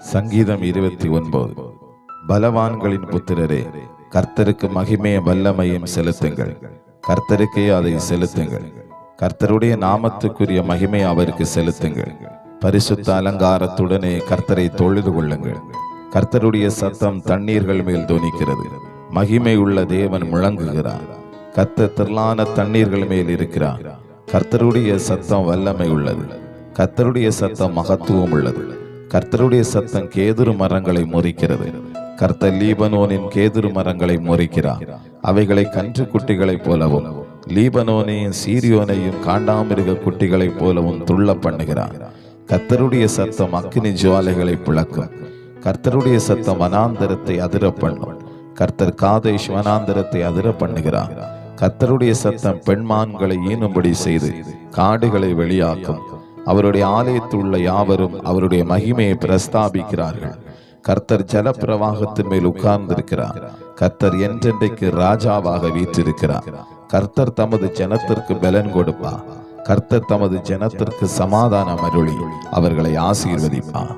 சங்கீதம் இருபத்தி ஒன்பது. பலவான்களின் புத்திரரே கர்த்தருக்கு மகிமைய வல்லமையும் செலுத்துங்கள். கர்த்தருக்கே அதை செலுத்துங்கள். கர்த்தருடைய நாமத்துக்குரிய மகிமை அவருக்கு செலுத்துங்கள். பரிசுத்த அலங்காரத்துடனே கர்த்தரை தொழுது கொள்ளுங்கள். கர்த்தருடைய சத்தம் தண்ணீர்கள் மேல் துணிக்கிறது. மகிமை உள்ள தேவன் முழங்குகிறார். கர்த்தர் திரளான தண்ணீர்கள் மேல் இருக்கிறார். கர்த்தருடைய சத்தம் வல்லமை உள்ளது. கர்த்தருடைய சத்தம் மகத்துவம் உள்ளது. கர்த்தருடைய சத்தம் கேதுரு மரங்களை முறிக்கிறது. கர்த்தர் லீபனோனின் கேதுரு மரங்களை முறிக்கிறார். அவைகளை கன்று குட்டிகளைப் போலவும் லீபனோனையும் சீரியோனையும் காண்டாமிருக குட்டிகளைப் போலவும் துள்ள பண்ணுகிறார். கர்த்தருடைய சத்தம் அக்னி ஜுவாலைகளை பிளக்கும் கர்த்தருடைய சத்தம் வனாந்தரத்தை அதிர பண்ணும். கர்த்தர் காதை வனாந்தரத்தை அதிர பண்ணுகிறார். கர்த்தருடைய சத்தம் பெண்மான்களை ஈனும்படி செய்து காடுகளை வெளியாக்கும். அவருடைய ஆலயத்தில் உள்ள யாவரும் அவருடைய மகிமையை பிரஸ்தாபிக்கிறார்கள். கர்த்தர் ஜல பிரவாகத்தின் மேல் உட்கார்ந்திருக்கிறார். கர்த்தர் என்றென்றைக்கு ராஜாவாக வீற்றிருக்கிறார். கர்த்தர் தமது ஜனத்திற்கு பலன் கொடுப்பார். கர்த்தர் தமது ஜனத்திற்கு சமாதானம் அருளி அவர்களை ஆசீர்வதிப்பார்.